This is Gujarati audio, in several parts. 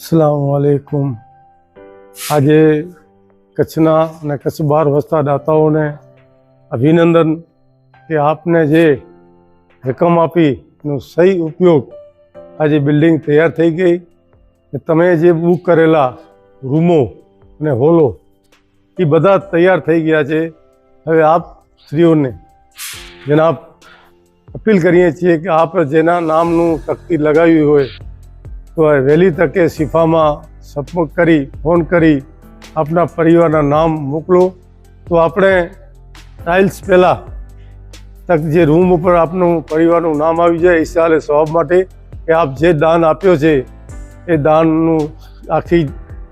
અસલામ વાલેકુમ આજે કચ્છના અને કચ્છ બહાર વસતા દાતાઓને અભિનંદન કે આપને જે રકમ આપી એનો સહી ઉપયોગ આજે બિલ્ડિંગ તૈયાર થઈ ગઈ તમે જે બુક કરેલા રૂમો અને હોલો એ બધા તૈયાર થઈ ગયા છે. હવે આપ સ્ત્રીઓને જનાબ અપીલ કરીએ છીએ કે આપ જેના નામનું તકતી લગાવી હોય વહેલી તકે શિફામાં સંપર્ક કરી, ફોન કરી, આપના પરિવારના નામ મોકલો. તો આપણે ટાઇલ્સ પહેલાં તક જે રૂમ ઉપર આપનું પરિવારનું નામ આવી જાય ઈશાલે સ્વભાવ માટે કે આપ જે દાન આપ્યો છે, એ દાનનું આખી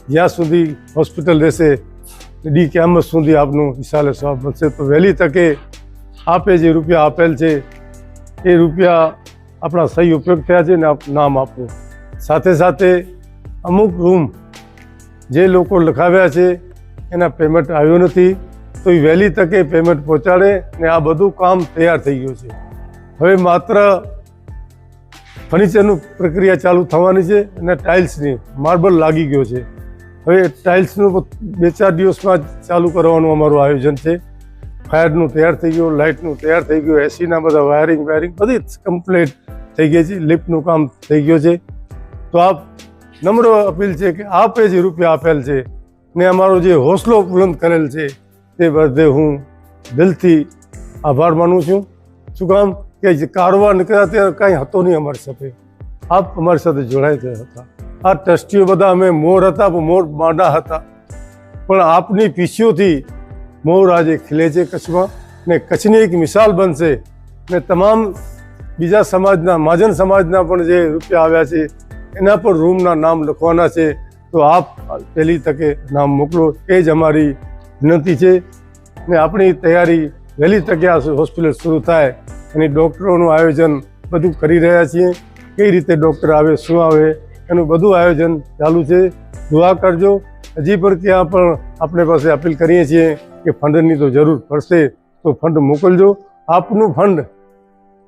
જ્યાં સુધી હોસ્પિટલ રહેશે, ડી કેમ્પસ સુધી આપનું ઈશાલે સ્વાબ મળશે તો વહેલી તકે આપે જે રૂપિયા આપેલ છે, એ રૂપિયા આપણા સહી ઉપયોગ થયા છે ને આપ નામ આપવું સાથે સાથે અમુક રૂમ જે લોકો લખાવ્યા છે, એના પેમેન્ટ આવ્યું નથી, તો એ વહેલી તકે પેમેન્ટ પહોંચાડે ને આ બધું કામ તૈયાર થઈ ગયું છે. હવે માત્ર ફર્નિચરનું પ્રક્રિયા ચાલુ થવાની છે અને ટાઇલ્સની માર્બલ લાગી ગયો છે. હવે ટાઇલ્સનું બે ચાર દિવસમાં ચાલુ કરવાનું અમારું આયોજન છે. ફાયરનું તૈયાર થઈ ગયું લાઇટનું તૈયાર થઈ ગયું એસીના બધા વાયરિંગ વાયરિંગ બધી કમ્પ્લીટ થઈ ગઈ છે લિફ્ટનું કામ થઈ ગયું છે. તો આપ નમ્ર અપીલ છે કે આપે જે રૂપિયા આપેલ છે ને અમારો જે હોસલો બુલંદ કરેલ છે તે બધે હું દિલથી આભાર માનું છું. શું કામ? કે કારોબાર નીકળ્યા ત્યારે કાંઈ હતો નહીં અમારી સાથે. આપ અમારી સાથે જોડાઈ ગયા હતા. આ ટ્રસ્ટીઓ બધા અમે મોર હતા, પણ મોર માંડા હતા. પણ આપની પીસીઓથી મોર આજે ખીલે છે કચ્છમાં ને કચ્છની એક મિસાલ બનશે ને તમામ બીજા સમાજના, મહાજન સમાજના પણ જે રૂપિયા આવ્યા છે એના પર રૂમના નામ લખવાના છે. તો આપ પહેલી તકે નામ મોકલો. એ જ અમારી વિનંતી છે. ને આપણી તૈયારી વહેલી તકે આ હોસ્પિટલ શરૂ થાય. એની ડૉક્ટરોનું આયોજન બધું કરી રહ્યા છીએ. કઈ રીતે ડૉક્ટર આવે, શું આવે, એનું બધું આયોજન ચાલુ છે. દુઆ કરજો. હજી પણ ત્યાં પણ આપણે પાસે અપીલ કરીએ છીએ કે ફંડની તો જરૂર પડશે, તો ફંડ મોકલજો. આપનું ફંડ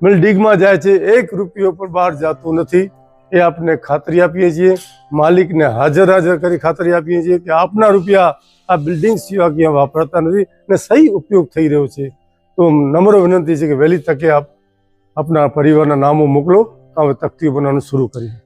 મિલડીગમાં જાય છે. એક રૂપિયો પણ બહાર જતું નથી. એ આપને ખાતરી આપીએ છીએ. માલિકને હાજર હાજર કરી ખાતરી આપીએ છીએ કે આપના રૂપિયા આ બિલ્ડિંગ સિવાય ક્યાં વાપરતા નથી ને સહી ઉપયોગ થઈ રહ્યો છે. તો નમ્ર વિનંતી છે કે વહેલી તકે આપ આપના પરિવારના નામો મોકલો. હવે તકતી બનાવવાનું શરૂ કરીએ.